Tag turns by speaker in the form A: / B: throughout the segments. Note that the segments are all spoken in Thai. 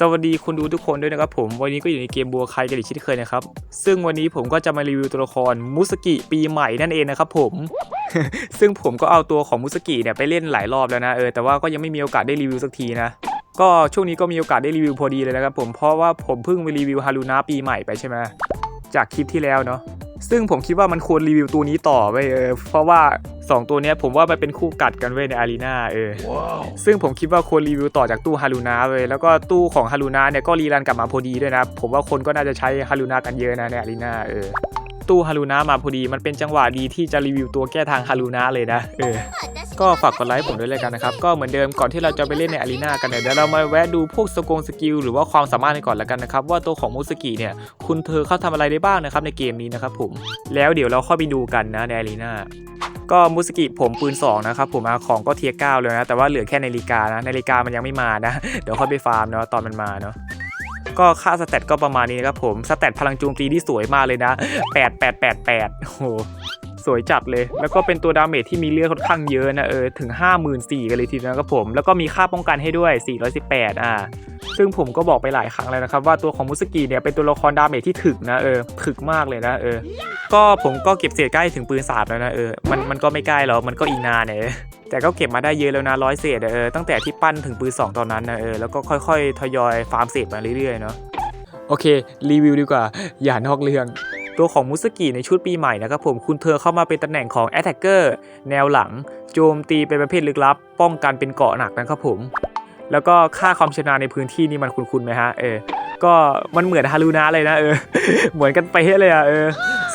A: สวัสดีคุณดูทุกคนด้วยนะครับผมวันนี้ก็อยู่ในเกมบัวใครกันอีกเช่นเคยนะครับ ซึ่งวันนี้ผมก็จะมารีวิวตัวละครมุสกิปีใหม่นั่นเองนะครับผม ซึ่งผมก็เอาตัวของมุสกิเนี่ยไปเล่นหลายรอบแล้วนะเออแต่ว่าก็ยังไม่มีโอกาสได้รีวิวสักทีนะก็ช่วงนี้ก็มีโอกาสได้รีวิวพอดีเลยนะครับผมเพราะว่าผมเพิ่งไปรีวิวฮารุนะปีใหม่ไปใช่ไหมจากคลิปที่แล้วเนาะ ซึ่งผมคิดว่ามันควรรีวิวตัวนี้ต่อไปเออเพราะว่าสองตัวเนี้ยผมว่ามันเป็นคู่กัดกันเว้ยในอารีนาเออซึ่งผมคิดว่าควรรีวิวต่อจากตู้ฮารุนะเลยแล้วก็ตู้ของฮารุนะเนี่ยก็รีรันกลับมาพอดีด้วยนะ ผมว่าคนก็น่าจะใช้ฮารุนะกันเยอะนะในอารีนาเออ ตู้ฮารุนะมาพอดี มันเป็นจังหวะดีที่จะรีวิวตัวแก้ทางฮารุนะเลยนะ เออ ก็ฝากกดไลค์ผมด้วยเลยกันนะครับ ก็เหมือนเดิมก่อนที่เราจะไปเล่นในอารีนากันเนี่ยเดี๋ยวเรามาแวะดูพวกสกงสกิลหรือว่าความสามารถกันก่อนแล้วกันนะครับ ว่าตัวของมุสกิเนี่ย คุณเธอเขาทำอะไรได้บ้างนะครับในเกมนี้นะครับผม แล้วเดี๋ยวเราเข้าไปดูกันนะในอารีนาก็มุสกิผมปืน 2 นะครับผมอาของก็เทียร์เก้าเลยนะ แต่ว่าเหลือแค่นาฬิกานะนาฬิกามันยังไม่มานะ เดี๋ยวค่อยไปฟาร์มเนาะตอนมันมาเนาะ ก็ค่าสเตตก็ประมาณนี้นะครับผมสเตตพลังโจมตีที่สวยมากเลยนะ 8 8 8 8โอ้โหสวยจัดเลย แล้วก็เป็นตัวดาเมจที่มีเลือดค่อนข้างเยอะนะเออถึง 54,000กันเลยทีเดียวนะครับผม แล้วก็มีค่าป้องกันให้ด้วย 418 อ่า ซึ่งผมก็บอกไปหลายครั้งแล้วนะครับ ว่าตัวของมุสกิเนี่ยเป็นตัวละครดาเมจที่ถึกนะเออถึกมากเลยนะเออ ก็ผมก็เก็บเศษใกล้ถึงปืนสาบแล้วนะเออ มันมันก็ไม่ใกล้หรอก มันก็อีกนานเนี่ย แต่ก็เก็บมาได้เยอะแล้วนะร้อยเศษอะเออตั้งแต่ที่ปั้นถึงปืนสองตอนนั้นนะเออแล้วก็ค่อยๆ ทยอยฟาร์มเศษมาเรื่อยๆเนาะโอเค รีวิวดีกว่า อย่านอกเรื่อง ตัวของมุสกิในชุดปีใหม่นะครับผมคุณเธอเข้ามาเป็นตำแหน่งของ Attacker แนวหลัง โจมตีเป็นประเภทลึกลับ ป้องกันเป็นเกราะหนักนะครับผม แล้วก็ค่าความชำนาญในพื้นที่นี่มันคุ้นๆไหมฮะเออก็มันเหมือนฮารุนะเลยนะเออเหมือนกันไปเฮ้เลยอะเออ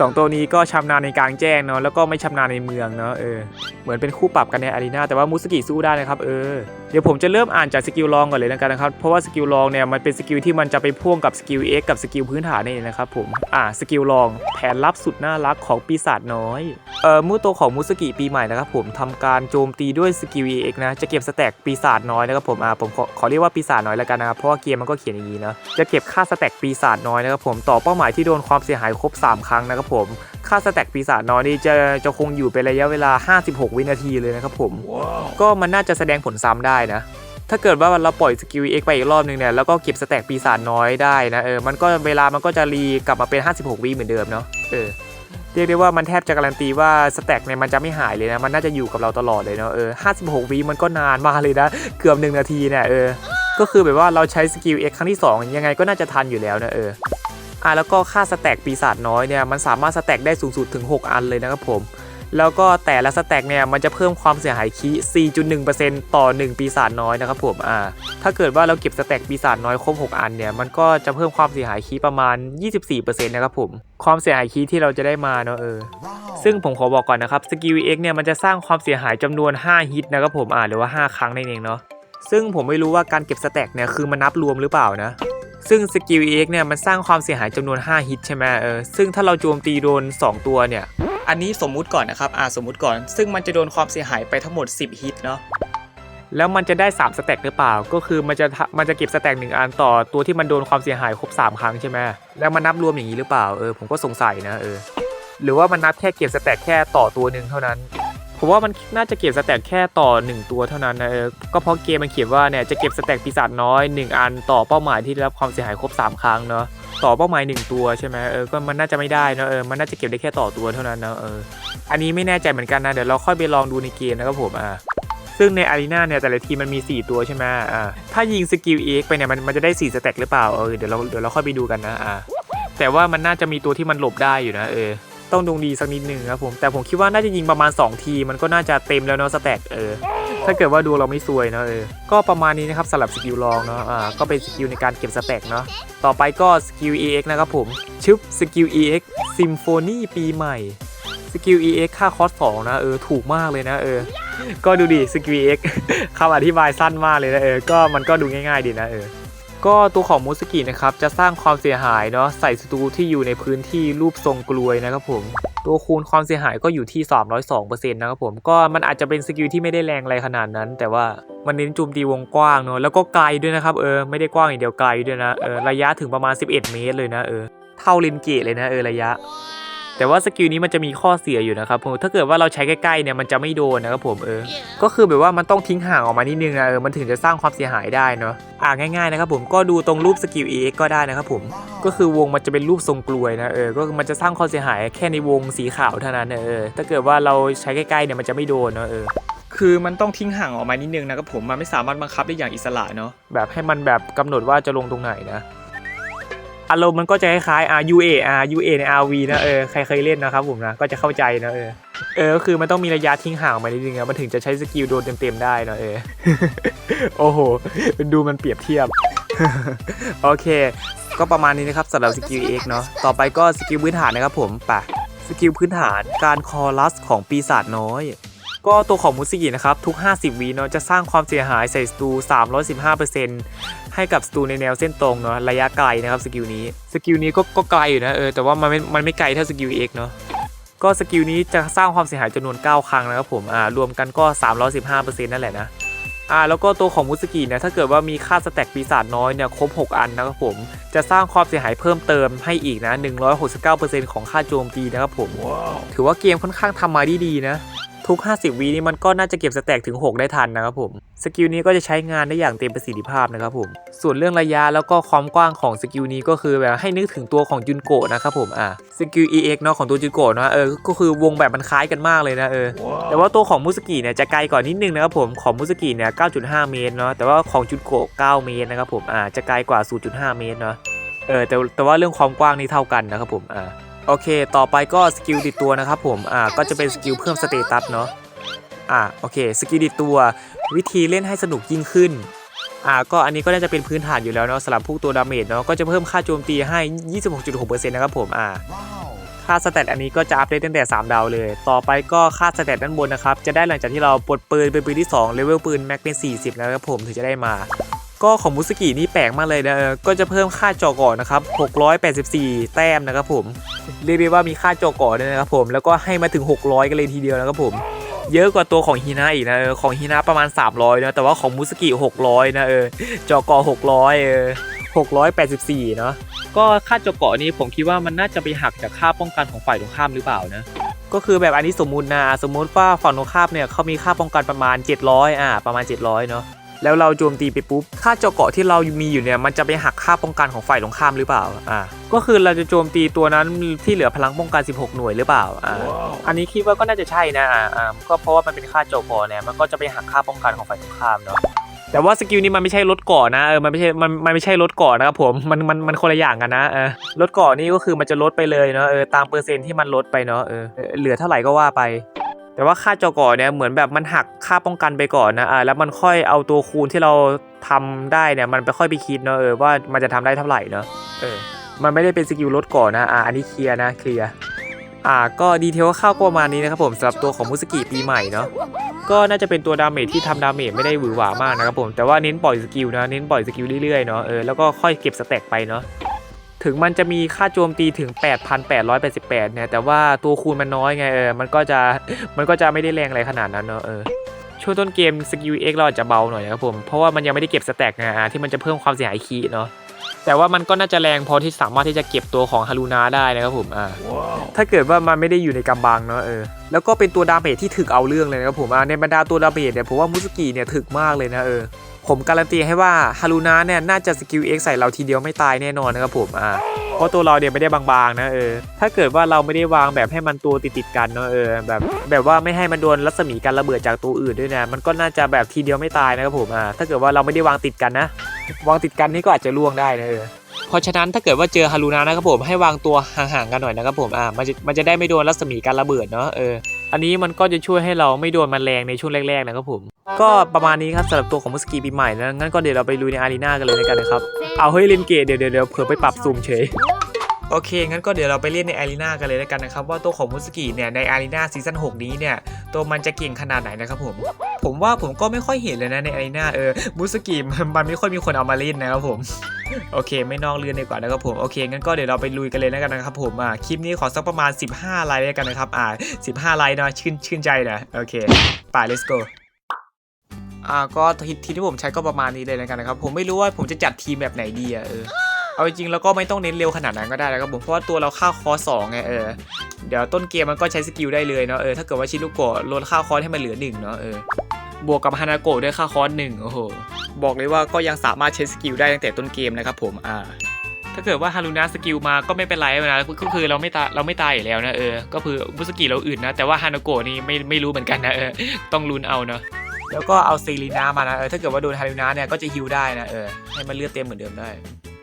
A: สองตัวนี้ก็ชำนาญในกลางแจ้งเนาะแล้วก็ไม่ชำนาญในเมืองเนาะเออเหมือนเป็นคู่ปรับกันในอารีนาแต่ว่ามุสกิสู้ได้นะครับเออเดี๋ยวผมจะเริ่มอ่านจากสกิลลองก่อนเลยแล้วกันนะครับเพราะว่าสกิลลองเนี่ยมันเป็นสกิลที่มันจะไปพ่วงกับสกิล X กับสกิลพื้นฐานนี่นะครับผมอ่าสกิลลองแผนลับสุดน่ารักของปีศาจน้อยเอ่อมือตัวของมุสกิปีใหม่นะครับผมทำการโจมตีด้วยสกิล EX นะจะเก็บสแต็กปีศาจน้อยนะครับผมอ่าผมขอขอเรียกว่าปีศาจน้อยแล้วกันนะครับเพราะว่าเกมมันก็เขียนอย่างนี้เนาะจะเก็บค่าสแต็กปีศาจน้อยนะครับผมต่อเป้าหมายที่โดนความเสียหายครบ 3 ครั้งนะครับผม ค่าสแต็กปีศาจน้อยนี่จะจะคงอยู่เป็นระยะเวลา 56 วินาทีเลยนะครับผมก็มันน่าจะแสดงผลซ้ำได้นะ ถ้าเกิดว่าเราปล่อยสกิล X ไปอีกรอบนึงเนี่ยแล้วก็เก็บสแต็กปีศาจน้อยได้นะเออมันก็เวลามันก็จะรีกลับมาเป็น 56 วิเหมือนเดิมเนาะเออเรียกได้ว่ามันแทบจะการันตีว่าสแต็กเนี่ยมันจะไม่หายเลยนะ มันน่าจะอยู่กับเราตลอดเลยเนาะเออ56วิมันก็นานมากเลยนะ เกือบ1นาทีเนี่ยเออ ก็คือแบบว่าเราใช้สกิล X ครั้งที่ 2 ยังไงก็น่าจะทันอยู่แล้วนะเออ อะแล้วก็ค่าสแต็กปีศาจน้อยเนี่ยมันสามารถสแต็กได้สูงสุดถึง 6 อันเลยนะครับผม แล้วก็แต่ละสแต็กเนี่ยมันจะเพิ่มความเสียหายคี4.1%ต่อ 1 ปีศาจน้อยนะครับผมอ่าถ้าเกิดว่าเราเก็บสแต็กปีศาจน้อยครบ 6 อันเนี่ยมันก็จะเพิ่มความเสียหายคีประมาณ 24%นะครับผม ความเสียหายคีที่เราจะได้มาเนาะเออซึ่งผมขอบอกก่อนนะครับสกิล X เนี่ยมันจะสร้างความเสียหายจำนวน 5 ฮิตนะครับผมอ่าหรือว่า 5 ครั้งนั่นเองเนาะซึ่งผมไม่รู้ว่าการเก็บสแต็กเนี่ยคือมันนับรวมหรือเปล่านะ ซึ่งสกิล EX เนี่ยมันสร้างความเสียหายจำนวน 5 ฮิตใช่ไหมเออซึ่งถ้าเราโจมตีโดน 2 ตัวเนี่ย อันนี้สมมุติก่อนนะครับอ่าสมมุติก่อน ซึ่งมันจะโดนความเสียหายไปทั้งหมด 10 ฮิตเนาะแล้วมันจะได้ 3 สแต็กหรือเปล่า ก็คือมันจะทะมันจะเก็บสแต็กหนึ่งอันต่อตัวที่มันโดนความเสียหายครบ 3 ครั้งใช่ไหมแล้วมันนับรวมอย่างนี้หรือเปล่าเออผมก็สงสัยนะเออหรือว่ามันนับแค่เก็บสแต็กแค่ต่อตัวหนึ่งเท่านั้น ผมว่ามันน่าจะเก็บสแต็กแค่ต่อ 1 ตัวเท่านั้นนะเออก็เพราะเกมมันเขียนว่าเนี่ยจะเก็บสแต็กปีศาจน้อย 1 อันต่อเป้าหมายที่ได้รับความเสียหายครบ 3 ครั้งเนาะต่อเป้าหมาย 1 ตัวใช่ไหมเออก็มันน่าจะไม่ได้นะเออมันน่าจะเก็บได้แค่ต่อตัวเท่านั้นนะเอออันนี้ไม่แน่ใจเหมือนกันนะเดี๋ยวเราค่อยไปลองดูในเกมนะครับผมอ่าซึ่งในอารีนาเนี่ยแต่ละทีมมันมี 4 ตัวใช่ไหมอ่าถ้ายิงสกิล EX ไปเนี่ยมันมันจะได้ 4 สแต็กหรือเปล่าเออเดี๋ยวเราเดี๋ยวเราค่อยไปดูกันนะอ่าแต่ว่ามันน่าจะมีตัวที่มันหลบได้อยู่นะเออ ต้องดวงดีสักนิดนึงครับผมแต่ผมคิดว่าน่าจะยิงประมาณ 2 ทีมันก็น่าจะเต็มแล้วเนาะสแต็กเออถ้าเกิดว่าดวงเราไม่ซวยเนาะเออก็ประมาณนี้นะครับสำหรับสกิลลองเนาะอ่าก็เป็นสกิลในการเก็บสแต็กเนาะต่อไปก็สกิล EX นะครับผมชึบสกิล EX ซิมโฟนีปีใหม่สกิล EX ค่าคอส2นะเออถูกมากเลยนะเออก็ดูดิสกิล EX คำอธิบายสั้นมากเลยนะเออก็มันก็ดูง่ายๆดีนะเออ ก็ตัวของมูสกินะครับจะสร้างความเสียหายเนาะใส่ศัตรูที่อยู่ในพื้นที่รูปทรงกลวยนะครับผมตัวคูณความเสียหายก็อยู่ที่ 302%นะครับผมก็มันอาจจะเป็นสกิลที่ไม่ได้แรงอะไรขนาดนั้น แต่ว่ามันเน้นโจมตีวงกว้างเนาะแล้วก็ไกลด้วยนะครับเออไม่ได้กว้างอย่างเดียวไกลด้วยนะเออระยะถึงประมาณ 11 เมตรเลยนะเออเท่าเลนเกตเลยนะเออระยะ แแต่ว่าสกิลนี้มันจะมีข้อเสียอยู่นะครับผมถ้าเกิดว่าเราใช้ใกล้ๆเนี่ยมันจะไม่โดนนะครับผมเออ ก็คือแบบว่ามันต้องทิ้งห่างออกมานิดนึงนะเออมันถึงจะสร้างความเสียหายได้เนาะอ่าง่ายๆนะครับผมก็ดูตรงรูปสกิล EX ก็ได้นะครับผมก็คือวงมันจะเป็นรูปทรงกลวยนะเออก็คือมันจะสร้างความเสียหายแค่ในวงสีขาวเท่านั้นนะเออถ้าเกิดว่าเราใช้ใกล้ๆเนี่ยมันจะไม่โดนเนาะเออคือมันต้องทิ้งห่างออกมานิดนึงนะครับผมมันไม่สามารถบังคับได้อย่างอิสระเนาะแบบให้มันแบบกำหนดว่าจะลงตรงไหนนะ อารมณ์มันก็จะคล้ายๆ R U A R U A ใน R V นะเออใครเคยเล่นนะครับผมนะก็จะเข้าใจนะเออเออก็คือมันต้องมีระยะทิ้งห่างมานิดนึงนะมันถึงจะใช้สกิลโดนเต็มๆได้นะเออโอ้โห ดูมันเปรียบเทียบ โอเค ก็ประมาณนี้นะครับสำหรับสกิล X เนาะต่อไปก็สกิลพื้นฐานนะครับผมไปสกิลพื้นฐานการคอรัสของปีศาจน้อยก็ตัวของมุสกินะครับ ทุก 50วิเนาะจะสร้างความเสียหายใส่สตู 315% ให้กับสตูในแนวเส้นตรงเนาะระยะไกลนะครับสกิลนี้สกิลนี้ก็ก็ไกลอยู่นะเออแต่ว่ามันไม่มันไม่ไกลเท่าสกิล X เนาะก็สกิลนี้จะสร้างความเสียหายจำนวน 9 ครั้งนะครับผมอ่ารวมกันก็ 315%นั่นแหละนะอ่าแล้วก็ตัวของมุสกิเนี่ยถ้าเกิดว่ามีค่าสแต็กปีศาจน้อยเนี่ยครบ 6 อันนะครับผมจะสร้างความเสียหายเพิ่มเติมให้อีกนะ 169%ของค่าโจมตีนะครับผมถือว่าเกมค่อนข้างทำมาดีดีๆนะ ทุก 50วินี่มันก็น่าจะเก็บสแต็กถึง 6 ได้ทันนะครับผม สกิลนี้ก็จะใช้งานได้อย่างเต็มประสิทธิภาพนะครับผม ส่วนเรื่องระยะแล้วก็ความกว้างของสกิลนี้ก็คือแบบให้นึกถึงตัวของจุนโกะนะครับผม อะ สกิล EX เนาะของตัวจุนโกะเนาะเออ ก็คือวงแบบมันคล้ายกันมากเลยนะเออ แต่ว่าตัวของมุสกิเนี่ยจะไกลกว่อนนิดนึงนะครับผม ของมุสกิเนี่ย 9.5 เมตรเนาะ แต่ว่าของจุนโกะ 9 เมตรนะครับผม อ่า จะไกลกว่า 0.5 เมตรเนาะ เออ แต่แต่ว่าเรื่องความกว้างนี่เท่ากันนะครับผม อ่า โอเค ต่อไปก็สกิลติดตัวนะครับผมอ่าก็จะเป็นสกิลเพิ่มสเตตัสเนาะอ่าโอเคสกิลดิดตัววิธีเล่นให้สนุกยิ่งขึ้นอ่าก็อันนี้ก็น่าจะเป็นพื้นฐานอยู่แล้วเนาะสำหรับพวกตัวดาเมจเนาะก็จะเพิ่มค่าโจมตีให้ 26.6%นะครับผมอ่าค่าสเตตอันนี้ก็จะอัพได้ตั้งแต่ 3 ดาวเลย ต่อไปก็ค่าสเตตด้านบนนะครับ จะได้หลังจากที่เราปลดปืนเป็นปืนที่ 2 เลเวลปืนแม็กเป็น 40 นะครับผมถึงจะได้มา ก็ของมุสกินี่แปลกมากเลยนะเออก็จะเพิ่มค่าจอก่อนนะครับ 684 แต้มนะครับผมเรียกได้ว่ามีค่าจอก่อนด้วยนะครับผมแล้วก็ให้มาถึง 600 กันเลยทีเดียวนะครับผมเยอะกว่าตัวของฮีนาอีกนะเออของฮีนาประมาณ 300นะแต่ว่าของมุสกิ 600 นะเออจอกอ600เออ684 เนาะก็ค่าจอกอนี่ผมคิดว่ามันน่าจะไปหักจากค่าป้องกันของฝ่ายตรงข้ามหรือเปล่านะก็คือแบบอันนี้สมมุตินะสมมุติว่าฝั่งตรงข้ามเนี่ยเขามีค่าป้องกันประมาณ 700 อ่า ประมาณ 700 เนาะ แล้วเราโจมตีไปปุ๊บ ค่าเจาะเกาะที่เรามีอยู่เนี่ย มันจะไปหักค่าป้องกันของฝ่ายตรงข้ามหรือเปล่า อ่า ก็คือเราจะโจมตีตัวนั้นที่เหลือพลังป้องกัน 16 หน่วยหรือเปล่า อ่า อันนี้คิดว่าก็น่าจะใช่นะ อ่าอ่าก็เพราะว่ามันเป็นค่าโจกอเนี่ย มันก็จะไปหักค่าป้องกันของฝ่ายตรงข้ามเนาะแต่ว่าสกิลนี้มันไม่ใช่ลดก่อนะเออมันไม่ใช่มันมันไม่ใช่ลดก่อนะครับผมมันมันมันคนละอย่างกันนะเออลดก่อนี่ก็คือมันจะลดไปเลยเนาะเออตามเปอร์เซ็นต์ที่มันลดไปเนาะเออเออเหลือเท่าไหร่ก็ว่าไป แต่ว่าค่าจอก่อเนี่ยเหมือนแบบมันหักค่าป้องกันไปก่อนนะอ่าแล้วมันค่อยเอาตัวคูณที่เราทำได้เนี่ยมันไปค่อยไปคิดเนาะเออว่ามันจะทำได้เท่าไหร่เนาะเออมันไม่ได้เป็นสกิลลดก่อนนะอ่าอันนี้เคลียร์นะเคลียร์อ่าก็ดีเทลข้าวก็ประมาณนี้นะครับผมสำหรับตัวของมุสกิปีใหม่เนาะก็น่าจะเป็นตัวดาเมจที่ทำดาเมจไม่ได้หวือหวามากนะครับผมแต่ว่าเน้นปล่อยสกิลนะเน้นปล่อยสกิลเรื่อยๆเนาะเออแล้วก็ค่อยเก็บสแต็กไปเนาะ ถึงมันจะมีค่าโจมตีถึง 8,888 เนี่ย แต่ว่าตัวคูณมันน้อยไงเออ มันก็จะ มันก็จะไม่ได้แรงอะไรขนาดนั้นเนาะเออ ช่วงต้นเกมสกิล X เราอาจจะเบาหน่อยนะครับผม เพราะว่ามันยังไม่ได้เก็บสแต็กไงอะที่มันจะเพิ่มความเสียหายคีย์เนาะ แต่ว่ามันก็น่าจะแรงพอที่สามารถที่จะเก็บตัวของฮารุนาได้นะครับผม อ่า ถ้าเกิดว่ามันไม่ได้อยู่ในกำบังเนาะเออ แล้วก็เป็นตัวดาเมจที่ถึกเอาเรื่องเลยนะครับผม อ่า ในบรรดาตัวดาเมจเนี่ยผมว่ามุสกิเนี่ยถึกมากเลยนะเออ ผมการันตีให้ว่าฮารุนาเนี่ยน่าจะสกิล X ใส่เราทีเดียวไม่ตายแน่นอนนะครับผมอ่าเพราะตัวเราเนี่ยไม่ได้บางๆนะเออถ้าเกิดว่าเราไม่ได้วางแบบให้มันตัวติดๆกันเนาะเออแบบแบบว่าไม่ให้มันโดนรัศมีการระเบิดจากตัวอื่นด้วยนะมันก็น่าจะแบบทีเดียวไม่ตายนะครับผมอ่าถ้าเกิดว่าเราไม่ได้วางติดกันนะ วางติดกันนี่ก็อาจจะล่วงได้นะเออเพราะฉะนั้นถ้าเกิดว่าเจอฮารุนานะครับผมให้วางตัวห่างๆกันหน่อยนะครับผมอ่ามันจะมันจะได้ไม่โดนรัศมีการระเบิดเนาะเออ อันนี้มันก็จะช่วยให้เราไม่โดนมันแรงในช่วงแรกๆนะครับผม ก็ประมาณนี้ครับสำหรับตัวของมุสกีปีใหม่นะงั้นก็เดี๋ยวเราไปลุยในอารีนากันเลยแล้วกันนะครับ เอาเฮ้ยเล่นเกตเดี๋ยวเดี๋ยวเดี๋ยวเผื่อไปปรับซูมเฉย โอเค งั้นก็เดี๋ยวเราไปเล่นในอารีนากันเลยแล้วกันนะครับ ว่าตัวของมุสกิเนี่ยในอารีนาซีซั่น6 นี้เนี่ย ตัวมันจะเก่งขนาดไหนนะครับผม ผมว่าผมก็ไม่ค่อยเห็นเลยนะในอารีนาเออมุสกิมันมันไม่ค่อยมีคนเอามาเล่นนะครับผมโอเค ไม่นอกเรื่องดีกว่านะครับผมโอเคงั้นก็เดี๋ยวเราไปลุยกันเลยแล้วกันนะครับผมอ่าคลิปนี้ขอสักประมาณ 15 ไลค์แล้วกันนะครับอ่า15 ไลค์เนาะชื่นชื่นใจนะโอเคไป let's go อ่าก็ทีที่ผมใช้ก็ประมาณนี้เลยแล้วกันนะครับผมไม่รู้ว่าผมจะจัดทีมแบบไหนดีอะเออ เอาจริงแล้วก็ไม่ต้องเน้นเร็วขนาดนั้นก็ได้นะครับผมเพราะว่าตัวเราค่าคอสองไงเออเดี๋ยวต้นเกมมันก็ใช้สกิลได้เลยเนาะเออถ้าเกิดว่าชิลุโกะลดค่าคอสให้มันเหลือหนึ่งเนาะเออบวกกับฮานาโกะด้วยค่าคอสหนึ่งโอ้โหบอกเลยว่าก็ยังสามารถใช้สกิลได้ตั้งแต่ต้นเกมนะครับผมอ่าถ้าเกิดว่าฮารุนะสกิลมาก็ไม่เป็นไรนะก็คือเราไม่ตายเราไม่ตายอยู่แล้วนะเออ ก็คือบุสกิเราอื่นนะ แต่ว่าฮานาโกะนี่ไม่ไม่รู้เหมือนกันนะเออ ต้องลุ้นเอาเนาะแล้วก็เอาซีรีนามานะเออถ้าเกิดว่าโดนฮารุนะเนี่ยก็จะฮิวได้นะเออให้มันเลือดเต็มเหมือนเดิมได้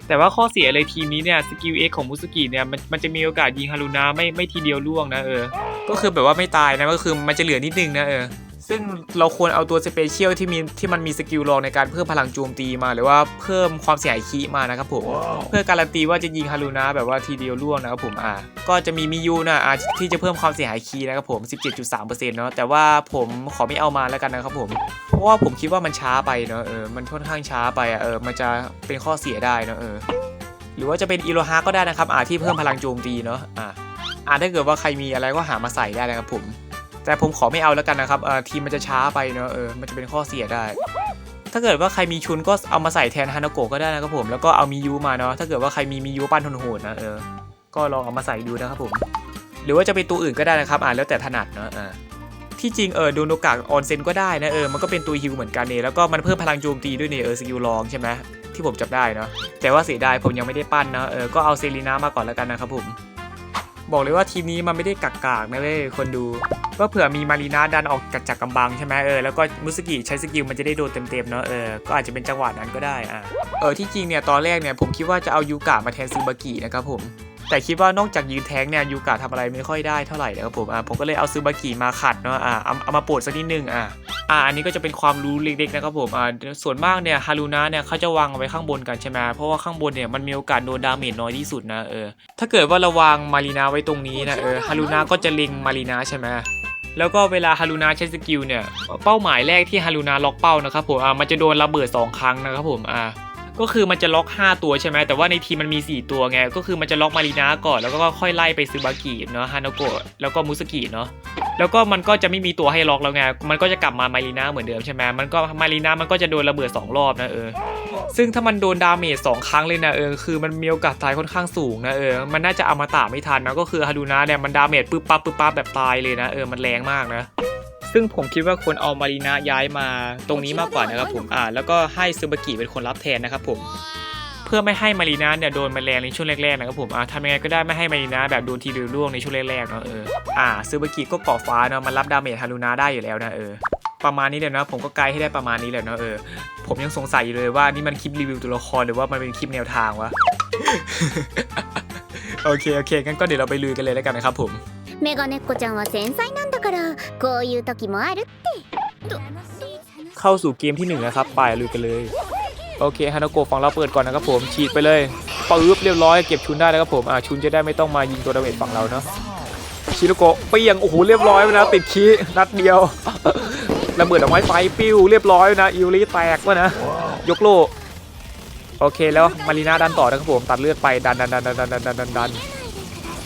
A: แต่ว่าข้อเสียเลยทีมนี้เนี่ยสกิลเอ็กของมุสกิเนี่ยมันมันจะมีโอกาสยิงฮารุนะไม่ไม่ทีเดียวล่วงนะเออ ก็คือแบบว่าไม่ตายนะก็คือมันจะเหลือนิดนึงนะเออ ซึ่งเราควรเอาตัวสเปเชียลที่มีที่มันมีสกิลรองในการเพิ่มพลังโจมตีมา หรือว่าเพิ่มความเสียหายคีมานะครับผม เพื่อการันตีว่าจะยิงฮารุนะแบบว่าทีเดียวล่วงนะครับผมอ่าก็จะมีมิยูนะอ่าที่จะเพิ่มความเสียหายคีนะครับผม 17.3%เนาะแต่ว่าผมขอไม่เอามาแล้วกันนะครับผมเพราะว่าผมคิดว่ามันช้าไปเนาะเออมันค่อนข้างช้าไปอะเออมันจะเป็นข้อเสียได้เนาะเออหรือว่าจะเป็นอิโรฮาก็ได้นะครับอ่าที่เพิ่มพลังโจมตีเนาะอ่าอ่าถ้าเกิดว่าใครมีอะไรก็หามาใส่ได้นะครับผม แต่ผมขอไม่เอาแล้วกันนะครับเอ่อทีมมันจะช้าไปเนอะเออมันจะเป็นข้อเสียได้ ถ้าเกิดว่าใครมีชุนก็เอามาใส่แทนฮานาโกะก็ได้นะครับผมแล้วก็เอามิยูมาเนาะถ้าเกิดว่าใครมีมิยูปั้นโหดนะเออก็ลองเอามาใส่ดูนะครับผม หรือว่าจะเป็นตัวอื่นก็ได้นะครับอ่าแล้วแต่ถนัดเนอะอ่าที่จริงเออโดนโอกาสออนเซนก็ได้นะเออมันก็เป็นตัวฮิวเหมือนกันเนี่ยแล้วก็มันเพิ่มพลังโจมตีด้วยเนี่ยเออสกิลลองใช่ไหมที่ผมจับได้เนาะแต่ว่าเสียดายผมยังไม่ได้ปั้นนะเออก็เอาเซรีนามาก่อนแล้วกันนะครับผม บอกเลยว่าทีมนี้มันไม่ได้กักกากๆนะเว้ยคนดูก็เผื่อมีมารีนาดันออกจากกำบังใช่ไหมเออแล้วก็มุสกิใช้สกิลมันจะได้โดนเต็มๆเนาะเออก็อาจจะเป็นจังหวะนั้นก็ได้อะเออที่จริงเนี่ยตอนแรกเนี่ยผมคิดว่าจะเอายูกะมาแทนซูบากินะครับผม แต่คิดว่านอกจากยืนแท้งเนี่ยยูกะทำอะไรไม่ค่อยได้เท่าไหร่นะครับผมอะผมก็เลยเอาซูบากิมาขัดเนาะอะเอาเอามาปรดสักนิดนึงอะอะอันนี้ก็จะเป็นความรู้เล็กๆนะครับผมอะส่วนมากเนี่ยฮารุนะเนี่ยเขาจะวางไว้ข้างบนกันใช่ไหมเพราะว่าข้างบนเนี่ยมันมีโอกาสโดนดาเมจน้อยที่สุดนะเออถ้าเกิดว่าเราวางมารีนาไว้ตรงนี้นะเออฮารุนะก็จะเล็งมารีนาใช่ไหมแล้วก็เวลาฮารุนาใช้สกิลเนี่ยเป้าหมายแรกที่ฮารุนาล็อกเป้านะครับผมอ่ามันจะโดนระเบิด 2 ครั้งนะครับผมอ่า ก็คือมันจะล็อก 5 ตัวใช่ไหมแต่ว่าในทีมมันมี 4 ตัวไง ก็คือมันจะล็อกมารีนาก่อนแล้วก็ค่อยไล่ไปซึบากิเนาะฮานาโกะแล้วก็มุสกิเนาะแล้วก็มันก็จะไม่มีตัวให้ล็อกแล้วไง มันก็จะกลับมามารีนาเหมือนเดิมใช่ไหมมันก็มารีนามันก็จะโดนระเบิด 2 รอบนะเออ ซึ่งถ้ามันโดนดาเมจสองครั้งเลยนะเออ คือมันมีโอกาสตายค่อนข้างสูงนะเออ มันน่าจะอมตะไม่ทันนะ ก็คือฮารุนะเนี่ยมันดาเมจปึ๊บปั๊บปึ๊บปั๊บแบบตายเลยนะเออ มันแรงมากนะ ซึ่งผมคิดว่าควรเอามารีนาย้ายมาตรงนี้มากกว่านะครับผมอ่าแล้วก็ให้ซูบากิเป็นคนรับแทนนะครับผมเพื่อไม่ให้มารีนาเนี่ยโดนแมลงในช่วงแรกๆนะครับผมอ่าทำยังไงก็ได้ไม่ให้มารีนาแบบโดนทีเดียวร่วงในช่วงแรกๆเนาะเอออ่าซูบากิก็เกาะฟ้าเนาะมันรับดาเมจฮารุนาได้อยู่แล้วนะเออประมาณนี้เลยนะผมก็ไกลให้ได้ประมาณนี้เลยนะเออผมยังสงสัยอยู่เลยว่านี่มันคลิปรีวิวตัวละครหรือว่ามันเป็นคลิปแนวทางวะโอเคโอเคงั้นก็เดี๋ยวเราไปลุยกันเลยแล้วกันนะครับผม
B: เมกเนโกจังว่าเซนไだからこういう時もあるって
A: เข้าสู่เกมที่หนึ่งนะครับไปลุยกันเลย โอเคฮานาโกะฝั่งเราเปิดก่อนนะครับผมฉีกไปเลยปึ๊บเรียบร้อยเก็บชุนได้แล้วครับผมอ่าชุนจะได้ไม่ต้องมายิงตัวดาเมจฝั่งเราเนาะชิโรโกะเปียงโอ้โหเรียบร้อยนะติดคีนัดเดียวระเบิดเอาไม้ไฟปิ้วเรียบร้อยนะอิวรีแตกวะนะยกโลโอเคแล้วมารีนาดันต่อนะครับผมตัดเลือดไปดันดันดันดันดันดันดัน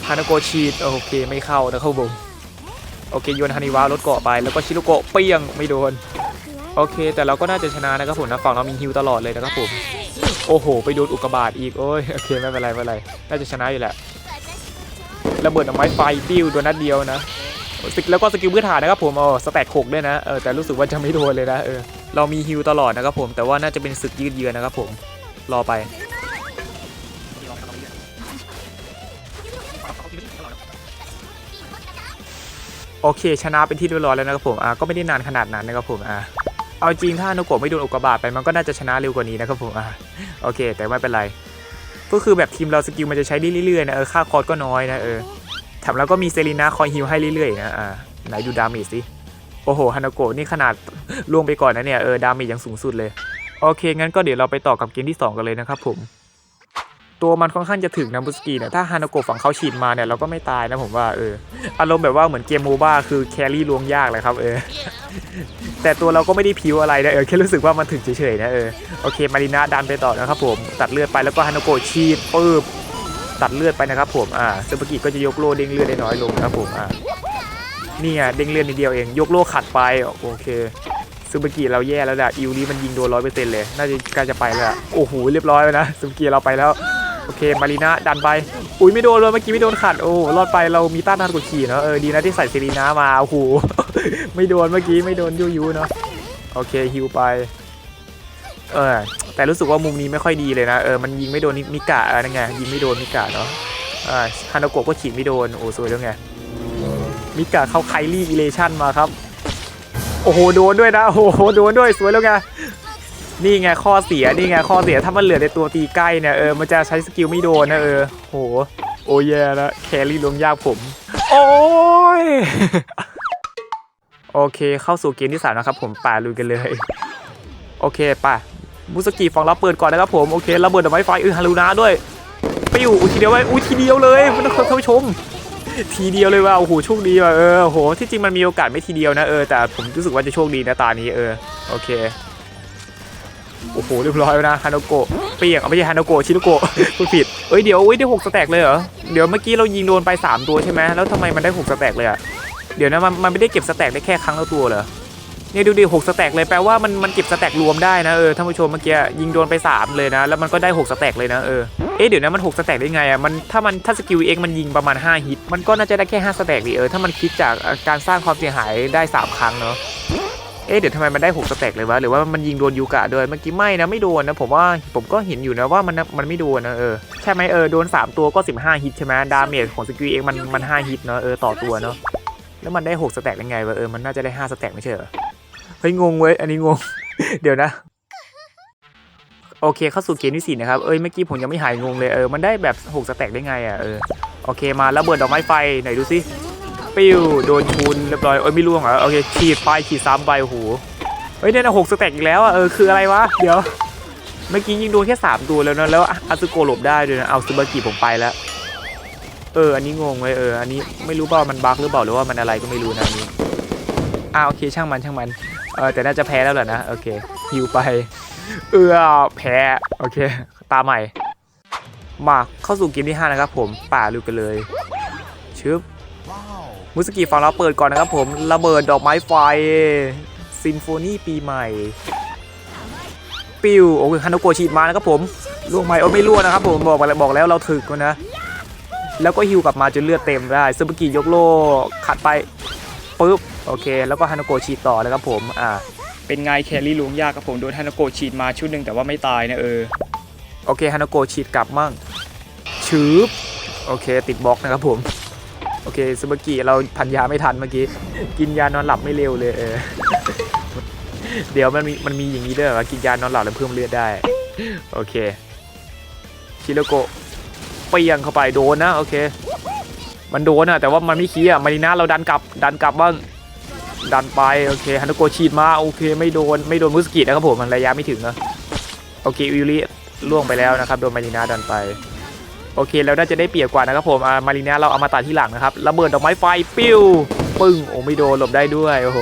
A: ฮานาโกะฉีดโอเคไม่เข้านะครับผม โอเคโยนฮานิวะลดเกาะไปแล้วก็ชิโรโกะเปียงไม่โดนโอเค แต่เราก็น่าจะชนะนะครับผมนะฝั่งเรามีฮิวตลอดเลยนะครับผมโอ้โห ไปโดนอุกกาบาตอีกโอ้ยโอเคไม่เป็นไรไม่เป็นไรน่าจะชนะอยู่แหละระเบิดดอกไม้ไฟปิ้วโดนนัดเดียวนะสกิลแล้วก็สกิลพื้นฐานนะครับผมเออสแตทหกด้วยนะเออแต่รู้สึกว่าจะไม่โดนเลยนะเออเรามีฮิวตลอดนะครับผมแต่ว่าน่าจะเป็นศึกยืดเยื้อนะครับผมรอไป โอเค ชนะเป็นที่เรียบร้อยแล้วนะครับผมอะก็ไม่ได้นานขนาดนั้นนะครับผมอะเอาจริงถ้าอนุโกะไม่โดนอุกกาบาตไปมันก็น่าจะชนะเร็วกว่านี้นะครับผมอะโอเค แต่ไม่เป็นไร ก็คือแบบทีมเราสกิลมันจะใช้ได้เรื่อยๆนะเออค่าคอร์สก็น้อยนะเออแถมแล้วก็มีเซรีนาคอยฮิลให้เรื่อยๆนะอ่าไหนดูดาเมจสิโอ้โหฮานาโกะนี่ขนาดล่วงไปก่อนนะเนี่ยเออดาเมจยังสูงสุดเลย โอเคงั้นก็เดี๋ยวเราไปต่อกับเกมที่ 2 กันเลยนะครับผม ตัวมันค่อนข้างจะถึงนะบุสกีเนี่ยถ้าฮานาโกะฝั่งเขาฉีดมาเนี่ยเราก็ไม่ตายนะผมว่าเอออารมณ์แบบว่าเหมือนเกมโมบ้าคือแครี่ลวงยากเลยครับเออแต่ตัวเราก็ไม่ได้พิวอะไรนะเออแค่รู้สึกว่ามันถึงเฉยๆนะเออโอเคมารีนาดันไปต่อนะครับผมตัดเลือดไปแล้วก็ฮานาโกะฉีดปึ๊บตัดเลือดไปนะครับผมอ่าซูบากิก็จะยกโล่เด้งเลือดได้น้อยลงนะครับผมอ่านี่ไงเด้งเลือดนิดเดียวเองยกโล่ขัดไปโอเคซูบากิเราแย่แล้วแหละอิวนี้มันยิงโดนร้อยเปอร์เซ็นต์เลย น่าจะกล้จะไปแล้ว โอ้โห เรียบร้อยแล้วนะซูบากิเราไปแล้ว โอเค มารีนาดันไป อุ้ยไม่โดนเลยเมื่อกี้ไม่โดนขัด โอ้รอดไปเรามีต้านทานกดขี่เนาะ เออดีนะที่ใส่เซรีนามา โอ้โห ไม่โดนเมื่อกี้ไม่โดนยูยูเนาะ โอเคฮิวไป เออ แต่รู้สึกว่ามุมนี้ไม่ค่อยดีเลยนะ เออ มันยิงไม่โดนมิกะอะไรไง ยิงไม่โดนมิกะเนาะ อ่า ฮานาโกะก็ฉีดไม่โดน โอ้สวยแล้วไง มิกะเข้าไคลี่อิเลชันมาครับ โอ้โห โดนด้วยนะ โอ้โห โดนด้วย สวยแล้วไง นี่ไงข้อเสียนี่ไงข้อเสียถ้ามันเหลือในตัวตีใกล้เนี่ยเออมันจะใช้สกิลไม่โดนนะเออโหโอ้ยแย่แล้วแครี่ลงยากผม โอ้ยโอเค เข้าสู่เกมที่สามนะครับ ผมป่าลุยกันเลย โอเคป่ะมุสกิฟองรับเปิดก่อนนะครับผมโอเคระเบิดดอกไม้ไฟอือฮารุนาด้วยไปอยู่อุ้ยทีเดียวไว้อุ้ยทีเดียวเลยมันต้องท่านผู้ชม ทีเดียวเลยว่าโอ้โหโชคดีว่ะเออโอ้โหที่จริงมันมีโอกาสไม่ทีเดียวนะเออแต่ผมรู้สึกว่าจะโชคดีนะตานี้เออโอเค โอ้โหเรียบร้อยแล้วนะฮานาโกะเปียกเอาไม่ใช่ฮานาโกะชิโนโกะพูดผิดเอ้ยเดี๋ยวเอ้ยได้หกสแต็กเลยเหรอเดี๋ยวเมื่อกี้เรายิงโดนไปสามตัวใช่ไหมแล้วทำไมมันได้หกสแต็กเลยอะเดี๋ยวนะมันมันไม่ได้เก็บสแต็กได้แค่ครั้งละตัวเหรอเนี่ยดูดิหกสแต็กเลยแปลว่ามันมันเก็บสแต็กรวมได้นะเออท่านผู้ชมเมื่อกี้ยิงโดนไปสามเลยนะ แล้วมันก็ได้หกสแต็กเลยนะเออเอ๊ะเดี๋ยวนะมัน6สแต็กได้ไงอะมันถ้ามันถ้าสกิลเอ็กมันยิงประมาณ 5 ฮิต มันก็น่าจะได้แค่ 5 สแต็กดิเออถ้ามันคิดจากอะการสร้างความเสียหายได้ 3 ครั้งเนาะ เอ๊ะเดี๋ยวทำไมมันได้6สแต็กเลยวะหรือว่ามันยิงโดนยูกะด้วยเมื่อกี้ไม่นะไม่โดนนะผมว่าผมก็เห็นอยู่นะว่ามันมันไม่โดนนะเออใช่ไหมเออโดน 3 ตัวก็ 15ฮิตใช่ไหมดาเมจของสกิลเอ็กมันมัน5ฮิตเนาะเออต่อตัวเนาะแล้วมันได้6สแต็กได้ไงวะเออมันน่าจะได้5สแต็กไม่ใช่เหรอเฮ้ยงงเว้ยอันนี้งง เดี๋ยวนะโอเคเข้าสู่เกมที่สี่นะครับ เอ้ยเมื่อกี้ผมยังไม่หายงงเลย เออ มันได้แบบ 6 สแต็กได้ไงอะ เออ โอเคมาแล้วเบิดดอกไม้ไฟ ไหนดูสิ ปิ้วโดนชุนเรียบร้อยเอ้ยไม่ร่วงเหรอโอเคฉีดไปฉีดซ้ำไปโอ้โหเฮ้ยเนี่ยนะหกสแต็กอีกแล้วอะเออคืออะไรวะเดี๋ยวเมื่อกี้ยิงโดนแค่3ตัวแล้วนะแล้วอาซึโกหลบได้ด้วยนะเอาซูบากิผมไปแล้วเอออันนี้งงเลยเอออันนี้ไม่รู้เปล่ามันบั๊กหรือเปล่าหรือว่ามันอะไรก็ไม่รู้นะนี้อ่าโอเคช่างมันช่างมันเออแต่น่าจะแพ้แล้วแหละนะโอเคฮิวไปเออแพ้โอเค ตาใหม่ มาเข้าสู่เกมที่ 5 นะครับผมป่าลุยกันเลยชึบ มุสกิฟังเราเปิดก่อนนะครับผมระเบิดดอกไม้ไฟซิมโฟนีปีใหม่ ปิวโอ้ยฮานุโกะฉีดมานะครับผมล่วงไหมโอ้ไม่ล่วงนะครับผมบอกมาแล้วบอกแล้วเราถึกแล้วนะ แล้วก็ฮิวกลับมาจนเลือดเต็มได้ซึบกิยกโลขัดไปปึ๊บโอเค แล้วก็ฮานุโกะฉีดต่อนะครับผมอ่าเป็นไงแครี่ลุงยากครับผมโดนฮานาโกะฉีดมาชุดหนึ่งแต่ว่าไม่ตายนะเออโอเคฮานาโกะฉีดกลับมั่งชืบโอเค ติดบล็อกนะครับผม โอเคซูเปอร์กิเราพันยาไม่ทันเมื่อกี้ กินยานอนหลับไม่เร็วเลยเออ เดี๋ยวมันมีมันมีอย่างนี้ด้วยเหรอกินยานอนหลับแล้วเพิ่มเลือดได้ โอเค ชิโรโกะเปรียงเข้าไปโดนนะ โอเค มันโดนอะแต่ว่ามันไม่ขี้อะมารีนาเราดันกลับ ดันกลับบ้างดันไปโอเคฮันโกะฉีดมาโอเคไม่โดนไม่โดนมุสกินะครับผมมันระยะไม่ถึงนะโอเคอิริล่วงไปแล้วนะครับโดนมารีนาดันไป โอเคแล้วน่าจะได้เปรียบกว่านะครับผมอ่ามารีนาเราเอามาตัดที่หลังนะครับระเบิดดอกไม้ไฟปิ้วปึ้งโอ้ไม่โดนหลบได้ด้วยโอ้โห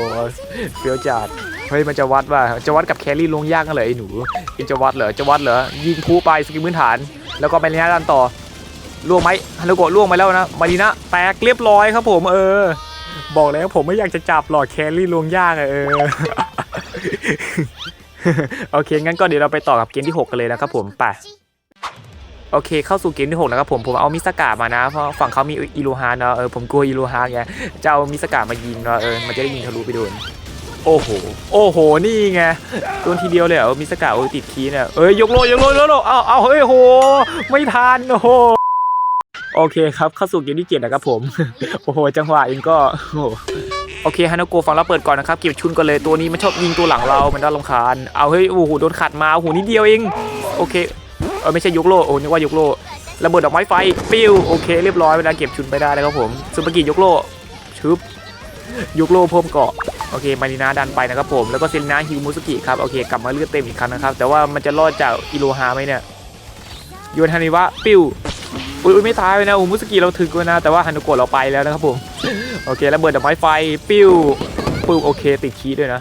A: เฟี้ยวจัดเฮ้ยมันจะวัดว่าจะวัดกับแครี่ลงยากกันเลยไอ้หนูอินจะวัดเหรอจะวัดเหรอยิงพูไปสกิลพื้นฐาน แล้วก็มารีนาดันต่อล่วงไหมฮันโกะล่วงไปแล้วนะมารีนาแตกเรียบร้อยครับผมเออ บอกแล้วผมไม่อยากจะจับหลอดแครี่ลวงยากอะเออโอเคงั้นก็เดี๋ยวเราไปต่อกับเกมที่ 6 กันเลยนะครับผมไป โอเคเข้าสู่เกมที่6นะครับผมผมเอามิสกามานะเพราะฝั่งเขามีอิลูฮานเนาะเออผมกลัวอิลูฮานไงจะเอามิสกามายิงเนาะเออมันจะได้ยิงทะลุไปโดนโอ้โหโอ้โหนี่ไงโดนทีเดียวเลยเหรอมิสกาโอ้ยติดคีย์เนี่ยเอ้ยยกโลยกโลยกโลเอาเอาเฮ้ยโห ไม่ทันโอ้โหโอเคครับเข้าสู่เกมที่เจ็ดนะครับผมโอ้โหจังหวะเองก็โอ้โหโอเคฮานาโกะฟังเราเปิดก่อนนะครับเก็บชุนก่อนเลยตัวนี้มันชอบยิงตัวหลังเรามันน่ารำคาญเอาเฮ้ยโอ้โหโดนขัดมาโอ้โหนิดเดียวเองโอเค เออไม่ใช่ยกโลโอ้นึกว่ายกโลระเบิดดอกไม้ไฟปิ้วโอเคเรียบร้อยเวลาเก็บชุนไปได้แล้วครับผมซุปเปอร์กิยกโลชึบยกโลเพิ่มเกาะโอเคมารินาดันไปนะครับผมแล้วก็เซรินาฮิวมุสกิครับโอเคกลับมาเลือดเต็มอีกครั้งนะครับแต่ว่ามันจะรอดจากอิโรฮาไหมเนี่ยโยนฮานิวะปิ้วอุ้ยไม่ตายเลยนะอุมุสกิเราถึกเลยนะแต่ว่าฮันโนโกะเราไปแล้วนะครับผมโอเคแล้วเบิดดอกไม้ไฟปิ้วปิ้วโอเคติดคีด้วยนะ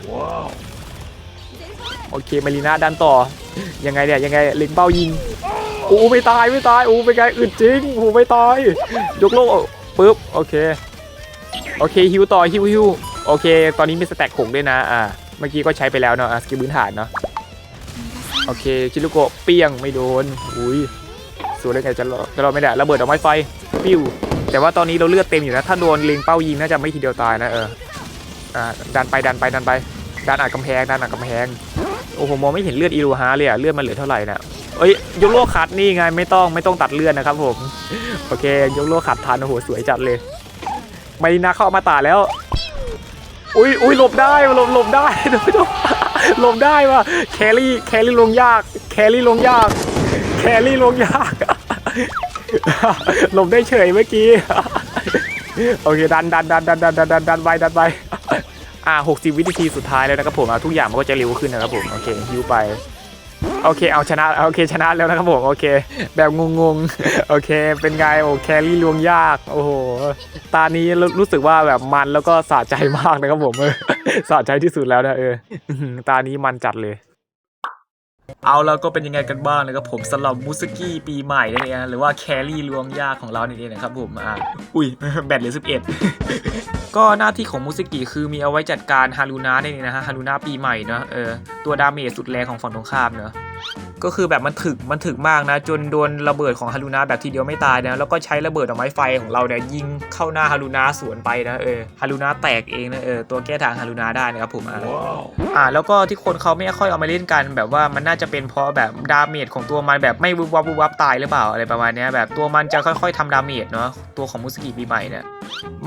A: โอเคมารีนาดันต่อ ยังไงเนี่ยยังไงเล็งเป้ายิงโอ้ไม่ตายไม่ตายโอ้เป็นไงอึดจริงโอ้ไม่ตายยกโลกปึ๊บโอเคโอเคฮิวต่อฮิวฮิวโอเค ตอนนี้มีสแต็กหงด้วยนะอ่าเมื่อกี้ก็ใช้ไปแล้วเนาะอะสกิลพื้นฐานเนาะโอเคชิลุโกะเปี้ยงไม่โดนอุ้ยสวยเลยไงจะรอจะรอไม่ได้ระเบิดดอกไม้ไฟปิ้วแต่ว่าตอนนี้เราเลือดเต็มอยู่นะถ้าโดนเล็งเป้ายิงน่าจะไม่ทีเดียวตายนะเอออ่าดันไปดันไปดันไปดันอัดกำแพงดันอัดกำแพง โอ้โหมองไม่เห็นเลือดอีรูฮาเลยอะเลือดมันเหลือเท่าไหร่นะเอ้ยยกโลขัดนี่ไงไม่ต้องไม่ต้องตัดเลือดนะครับผมโอเคยกโลขัดทานโอ้โหสวยจัดเลยไม่ดีนาเข้ามาตาแล้ว อุ้ยอุ้ยหลบได้หลบหลบได้ดูหลบได้ว่ะแครี่แครี่ลงยาก แครี่ลงยาก แครี่ลงยากหลบได้เฉยเมื่อกี้โอเคดันดันดันดันดันดันดันไปดันไป อ่า60วินาทีสุดท้ายแล้วนะครับผมอะทุกอย่างมันก็จะเร็วขึ้นนะครับผมโอเคฮิวไปโอเคเอาชนะโอเคชนะแล้วนะครับผมโอเค แบบงงๆโอเค เป็นไงโอ้แครี่ลวงยาก โอ้โหตานี้รู้สึกว่าแบบมันแล้วก็สะใจมากนะครับผมเออสะใจที่สุดแล้วนะเอออื้อหือตานี้มันจัดเลย เอาแล้วก็เป็นยังไงกันบ้างนะครับผมสำหรับมูสกี้ปีใหม่นั่นเองนะหรือว่าแครี่ลวงยากของเรานี่นเองนะครับผมอ่าอุ้ยแบตเหลือ11 ก็หน้าที่ของมูสกี้คือมีเอาไว้จัดการฮารุนะนี่นเองนะฮะฮารุนะปีใหม่เนาะเออตัวดาเมจสุดแรงของฝั่งตรงข้ามเนาะ ก็คือแบบมันถึกมันถึกมากนะ จนโดนระเบิดของฮารุนะแบบทีเดียวไม่ตายนะ แล้วก็ใช้ระเบิดดอกไม้ไฟของเราเนี่ยยิงเข้าหน้าฮารุนะสวนไปนะเออฮารุนะแตกเองนะเออตัวแก้ทางฮารุนะได้นะครับผมอ่าอ่าแล้วก็ที่คนเขาไม่ค่อยเอามาเล่นกัน แบบว่ามันน่าจะเป็นเพราะแบบดาเมจของตัวมันแบบไม่วุบวับวุบวับตายหรือเปล่าอะไรประมาณเนี้ยแบบตัวมันจะค่อย ๆทำดาเมจเนาะตัวของมุสกิปีใหม่เนี่ย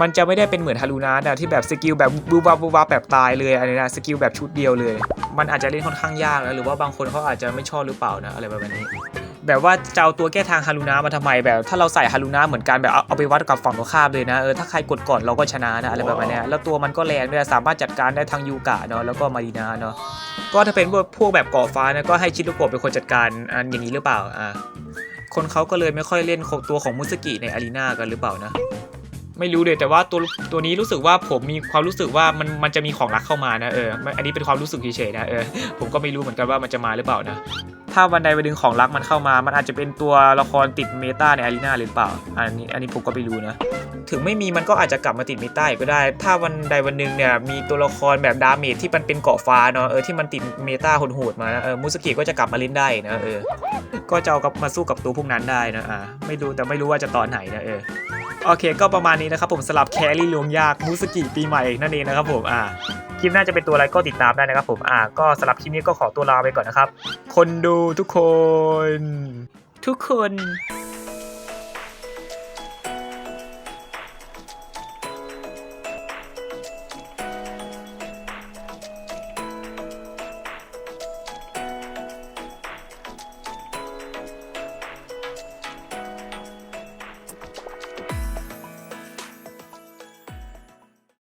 A: มันจะไม่ได้เป็นเหมือนฮารุนะนะที่แบบสกิลแบบบูบับบูบับแบบตายเลยอะไรนะสกิลแบบชุดเดียวเลย มันอาจจะเล่นค่อนข้างยากนะหรือว่าบางคนเขาอาจจะไม่ชอบหรือเปล่านะอะไรประมาณนี้ แบบว่าจะเอาตัวแก้ทางฮารุนะมาทำไมแบบ ถ้าเราใส่ฮารุนะเหมือนกันแบบเอาเอาไปวัดกับฝั่งตรงข้ามเลยนะเออถ้าใครกดก่อนเราก็ชนะนะอะไรประมาณเนี้แล้วตัวมันก็แรงด้วยสามารถจัดการได้ทั้งยูกะเนาะแล้วก็มารีนาเนาะก็ถ้าเป็นพวกแบบก่อฟ้านะก็ให้ชิโนโกะเป็นคนจัดการอันอย่างนี้หรือเปล่าอ่าคนเขาก็เลยไม่ค่อยเล่นของตัวของมุสกิในอารีนากันหรือเปล่านะ ไม่รู้เลยแต่ว่าตัวตัวนี้รู้สึกว่าผมมีความรู้สึกว่ามันมันจะมีของรักเข้ามานะเออมันอันนี้เป็นความรู้สึกเฉยๆนะเออผมก็ไม่รู้เหมือนกันว่ามันจะมาหรือเปล่านะถ้าวันใดวันหนึ่งของรักมันเข้ามา มันอาจจะเป็นตัวละครติดเมตาในอารีนาหรือเปล่า อันนี้อันนี้ผมก็ไม่รู้นะ ถึงไม่มีมันก็อาจจะกลับมาติดเมตาอีกก็ได้ ถ้าวันใดวันหนึ่งเนี่ยมีตัวละครแบบดาเมจที่มันเป็นเกาะฟ้าเนาะ เออที่มันติดเมตาโหดๆมานะ เออมุสกิก็จะกลับมาเล่นได้นะเออ ก็จะเอากลับมาสู้กับตัวพวกนั้นได้นะ อ่า ไม่รู้แต่ไม่รู้ว่าจะตอนไหนนะเออ โอเค ก็ประมาณนี้นะครับผมสลับแครี่ลวงยากมูสกิปีใหม่นั่นเองนะครับผมอ่าคลิปหน่าจะเป็นตัวอะไรก็ติดตามได้นะครับผมอ่าก็สำหรับคลิปนี้ก็ขอตัวลาไปก่อนนะครับ คนดูทุกคน ทุกคน